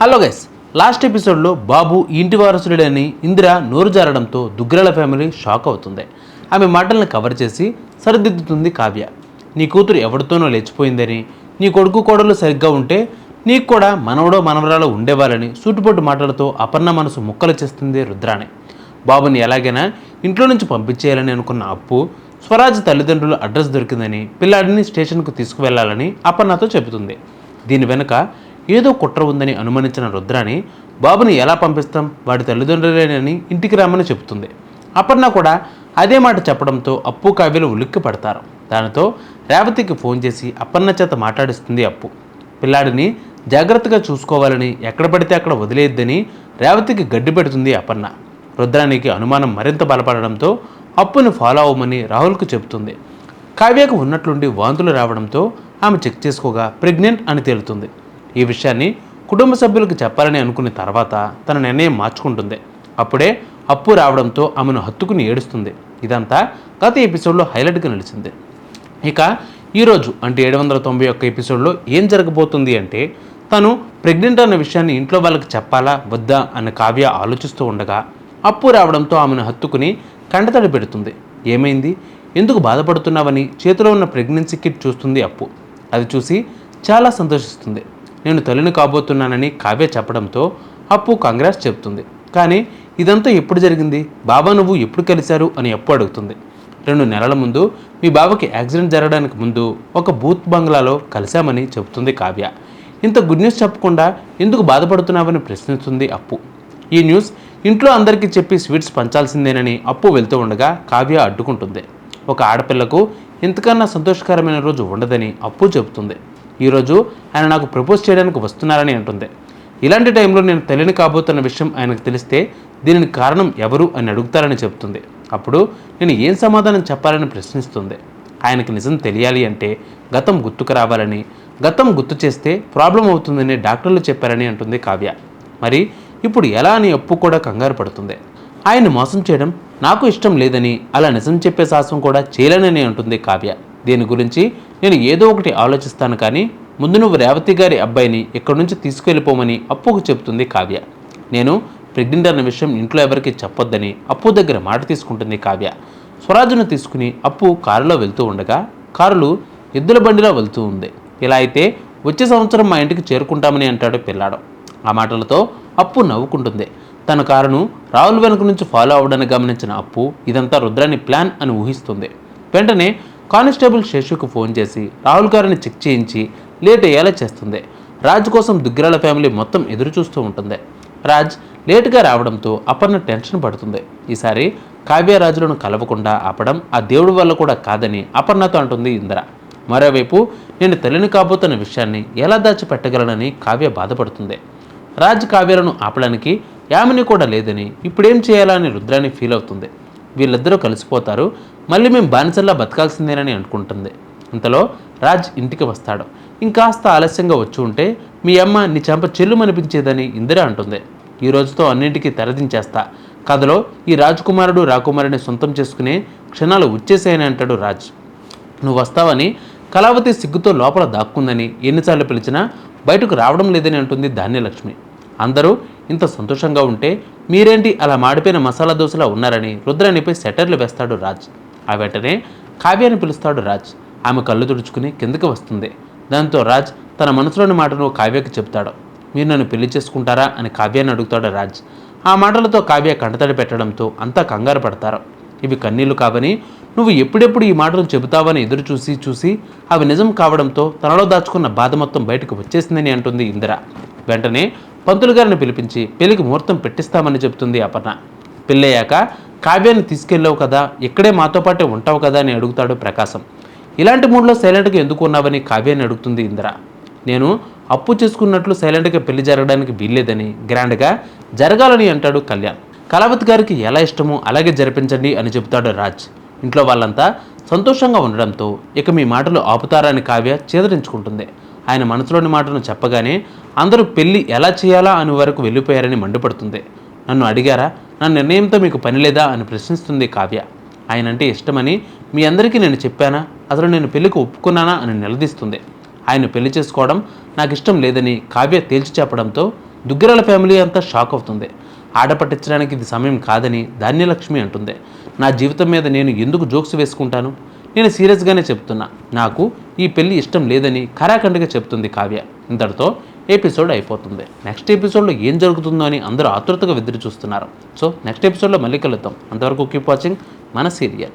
Hello guys last ఎపిసోడ్లో బాబు ఇంటి వారసుడని ఇందిర నోరు జారడంతో దుగ్గరాల ఫ్యామిలీ షాక్ అవుతుంది. ఆమె మాటలను కవర్ చేసి సరిదిద్దుతుంది కావ్య. నీ కూతురు ఎవరితోనో లేచిపోయిందని నీ కొడుకు కోడలు సరిగ్గా ఉంటే నీకు కూడా మనవడో మనవరాలు ఉండేవారని సూటుపోటు మాటలతో అపర్ణ మనసు ముక్కలు చేస్తుంది రుద్రాణి. బాబుని ఎలాగైనా ఇంట్లో నుంచి పంపించేయాలని అనుకున్న అప్పు స్వరాజ్ తల్లిదండ్రుల అడ్రస్ దొరికిందని పిల్లాడిని స్టేషన్కు తీసుకువెళ్ళాలని అపర్ణతో చెబుతుంది. దీని వెనుక ఏదో కుట్ర ఉందని అనుమానించిన రుద్రాని బాబుని ఎలా పంపిస్తాం? వాడి తల్లిదండ్రులేనని ఇంటికి రామని చెబుతుంది. అపర్ణ కూడా అదే మాట చెప్పడంతో అప్పు కావ్యలు ఉలిక్కి పడతారు. దానితో రేవతికి ఫోన్ చేసి అపర్ణ చేత మాట్లాడిస్తుంది అప్పు. పిల్లాడిని జాగ్రత్తగా చూసుకోవాలని ఎక్కడ పడితే అక్కడ వదిలేయద్దని రేవతికి గడ్డి పెడుతుంది అపర్ణ. రుద్రానికి అనుమానం మరింత బలపడడంతో అప్పును ఫాలో అవ్వమని రాహుల్కు చెబుతుంది. కావ్యకు ఉన్నట్లుండి వాంతులు రావడంతో ఆమె చెక్ చేసుకోగా ప్రెగ్నెంట్ అని తేలుతుంది. ఈ విషయాన్ని కుటుంబ సభ్యులకు చెప్పాలని అనుకున్న తర్వాత తన నిర్ణయం మార్చుకుంటుంది. అప్పుడే అప్పు రావడంతో ఆమెను హత్తుకుని ఏడుస్తుంది. ఇదంతా గత ఎపిసోడ్లో హైలైట్గా నిలిచింది. ఇక ఈరోజు అంటే ఏడు వందల తొంభై ఒక్క ఎపిసోడ్లో ఏం జరగబోతుంది అంటే తను ప్రెగ్నెంట్ అన్న విషయాన్ని ఇంట్లో వాళ్ళకి చెప్పాలా వద్దా అన్న కావ్య ఆలోచిస్తూ ఉండగా అప్పు రావడంతో ఆమెను హత్తుకుని కండతడి పెడుతుంది. ఏమైంది? ఎందుకు బాధపడుతున్నావని చేతిలో ఉన్న ప్రెగ్నెన్సీ కిట్ చూస్తుంది అప్పు. అది చూసి చాలా సంతోషిస్తుంది. నేను తల్లిని కాబోతున్నానని కావ్య చెప్పడంతో అప్పు కాంగ్రెస్ చెప్తుంది కానీ ఇదంతా ఎప్పుడు జరిగింది? బాబా నువ్వు ఎప్పుడు కలిశారు? అని అప్పు అడుగుతుంది. రెండు నెలల ముందు మీ బాబాకి యాక్సిడెంట్ జరగడానికి ముందు ఒక బూత్ బంగ్లాలో కలిశామని చెబుతుంది కావ్య. ఇంత గుడ్ న్యూస్ చెప్పకుండా ఎందుకు బాధపడుతున్నావని ప్రశ్నిస్తుంది అప్పు. ఈ న్యూస్ ఇంట్లో అందరికీ చెప్పి స్వీట్స్ పంచాల్సిందేనని అప్పు వెళ్తూ ఉండగా కావ్య అడ్డుకుంటుంది. ఒక ఆడపిల్లకు ఇంతకన్నా సంతోషకరమైన రోజు ఉండదని అప్పు చెబుతుంది. ఈరోజు ఆయన నాకు ప్రపోజ్ చేయడానికి వస్తున్నారని అంటుంది. ఇలాంటి టైంలో నేను తెలియని కాబోతున్న విషయం ఆయనకు తెలిస్తే దీనికి కారణం ఎవరు అని అడుగుతారని చెబుతుంది. అప్పుడు నేను ఏం సమాధానం చెప్పాలని ప్రశ్నిస్తుంది. ఆయనకి నిజం తెలియాలి అంటే గతం గుర్తుకు రావాలని గతం గుర్తు చేస్తే ప్రాబ్లం అవుతుందని డాక్టర్లు చెప్పారని అంటుంది కావ్య. మరి ఇప్పుడు ఎలా అని అప్పు కూడా కంగారు పడుతుంది. ఆయన్ని మోసం చేయడం నాకు ఇష్టం లేదని అలా నిజం చెప్పే సాహసం కూడా చేయలేనని అంటుంది కావ్య. దీని గురించి? నేను ఏదో ఒకటి ఆలోచిస్తాను కానీ ముందు నువ్వు రేవతి గారి అబ్బాయిని ఇక్కడి నుంచి తీసుకెళ్ళిపోమని అప్పుకు చెబుతుంది కావ్య. నేను ప్రెగ్నెంట్ అన్న విషయం ఇంట్లో ఎవరికి చెప్పొద్దని అప్పు దగ్గర మాట తీసుకుంటుంది కావ్య. స్వరాజును తీసుకుని అప్పు కారులో వెళ్తూ ఉండగా కారులు ఎద్దుల బండిలో వెళ్తూ ఉంది. ఇలా అయితే వచ్చే సంవత్సరం మా ఇంటికి చేరుకుంటామని అంటాడు పిల్లాడు. ఆ మాటలతో అప్పు నవ్వుకుంటుంది. తన కారును రాహుల్ వెనుక నుంచి ఫాలో అవ్వడాన్ని గమనించిన అప్పు ఇదంతా రుద్రాని ప్లాన్ అని ఊహిస్తుంది. వెంటనే కానిస్టేబుల్ శేషుకు ఫోన్ చేసి రాహుల్ గారిని చెక్ చేయించి లేట్ అయ్యేలా చేస్తుంది. రాజ్ కోసం దుగ్గిరాల ఫ్యామిలీ మొత్తం ఎదురు చూస్తూ ఉంటుంది. రాజ్ లేటుగా రావడంతో అపర్ణ టెన్షన్ పడుతుంది. ఈసారి కావ్యరాజులను కలవకుండా ఆపడం ఆ దేవుడి వల్ల కూడా కాదని అపర్ణతో అంటుంది ఇందిర. మరోవైపు నేను తల్లిని కాబోతున్న విషయాన్ని ఎలా దాచిపెట్టగలనని కావ్య బాధపడుతుంది. రాజ్ కావ్యలను ఆపడానికి యామిని కూడా లేదని ఇప్పుడేం చేయాలని రుద్రాన్ని ఫీల్ అవుతుంది. వీళ్ళిద్దరూ కలిసిపోతారు. మళ్ళీ మేము బానిసల్లా బతకాల్సిందేనని అనుకుంటుంది. అంతలో రాజ్ ఇంటికి వస్తాడు. ఇంకాస్త ఆలస్యంగా వచ్చి ఉంటే మీ అమ్మ నీ చెంప చెల్లుమనిపించేదని ఇందిర అంటుంది. ఈ రోజుతో అన్నింటికీ తెరదించేస్తా. కథలో ఈ రాజకుమారుడు రాకుమారుని సొంతం చేసుకునే క్షణాలు వచ్చేసాయని అంటాడు రాజ్. నువ్వు వస్తావని కళావతి సిగ్గుతో లోపల దాక్కుందని ఎన్నిసార్లు పిలిచినా బయటకు రావడం లేదని అంటుంది ధాన్యలక్ష్మి. అందరూ ఇంత సంతోషంగా ఉంటే మీరేంటి అలా మాడిపోయిన మసాలా దోశలా ఉన్నారని రుద్రానిపై సెటర్లు వేస్తాడు రాజ్. ఆ వెంటనే కావ్యాన్ని పిలుస్తాడు రాజ్. ఆమె కళ్ళు తుడుచుకుని కిందకి వస్తుంది. దాంతో రాజ్ తన మనసులోని మాటను కావ్యకి చెప్తాడు. మీరు నన్ను పెళ్ళి చేసుకుంటారా అని కావ్యాన్ని అడుగుతాడు రాజ్. ఆ మాటలతో కావ్య కంటతడి పెట్టడంతో అంతా కంగారు పడతారు. ఇవి కన్నీళ్ళు కావని నువ్వు ఎప్పుడెప్పుడు ఈ మాటలు చెబుతావని ఎదురు చూసి చూసి అవి నిజం కావడంతో తనలో దాచుకున్న బాధ మొత్తం బయటకు వచ్చేసిందని అంటుంది ఇందిర. వెంటనే పంతులు గారిని పిలిపించి పెళ్ళికి ముహూర్తం పెట్టిస్తామని చెబుతుంది అపర్ణ. పెళ్ళయ్యాక కావ్యాన్ని తీసుకెళ్ళావు కదా ఇక్కడే మాతో పాటే ఉంటావు కదా అని అడుగుతాడు ప్రకాశం. ఇలాంటి మూడ్లో సైలెంట్గా ఎందుకు ఉన్నావని కావ్యాన్ని అడుగుతుంది ఇందిర. నేను అప్పు చేసుకున్నట్లు సైలెంట్గా పెళ్ళి జరగడానికి వీల్లేదని గ్రాండ్గా జరగాలని అంటాడు కళ్యాణ్. కళావతి గారికి ఎలా ఇష్టమో అలాగే జరిపించండి అని చెబుతాడు రాజ్. ఇంట్లో వాళ్ళంతా సంతోషంగా ఉండడంతో ఇక మీ మాటలు ఆపుతారని కావ్య చేదరించుకుంటుంది. ఆయన మనసులోని మాటను చెప్పగానే అందరూ పెళ్ళి ఎలా చేయాలా అని వరకు వెళ్ళిపోయారని మండిపడుతుంది. నన్ను అడిగారా నా నిర్ణయంతో మీకు పని లేదా అని ప్రశ్నిస్తుంది కావ్య. ఆయన అంటే ఇష్టమని మీ అందరికీ నేను చెప్పానా అసలు నేను పెళ్ళికి ఒప్పుకున్నానా అని నిలదీస్తుంది. ఆయన పెళ్ళి చేసుకోవడం నాకు ఇష్టం లేదని కావ్య తేల్చి చెప్పడంతో దుగ్గిరాల ఫ్యామిలీ అంతా షాక్ అవుతుంది. ఆడపట్టించడానికి ఇది సమయం కాదని ధాన్యలక్ష్మి అంటుంది. నా జీవితం మీద నేను ఎందుకు జోక్స్ వేసుకుంటాను? నేను సీరియస్గానే చెప్తున్నా. నాకు ఈ పెళ్ళి ఇష్టం లేదని ఖరాఖండిగా చెప్తుంది కావ్య. ఇంతటితో ఎపిసోడ్ అయిపోతుంది. నెక్స్ట్ ఎపిసోడ్లో ఏం జరుగుతుందో అని అందరూ ఆతృతగా ఎదురు చూస్తున్నారు. సో నెక్స్ట్ ఎపిసోడ్లో మళ్ళీ కలుద్దాం. అంతవరకు కీప్ వాచింగ్ మన సీరియల్.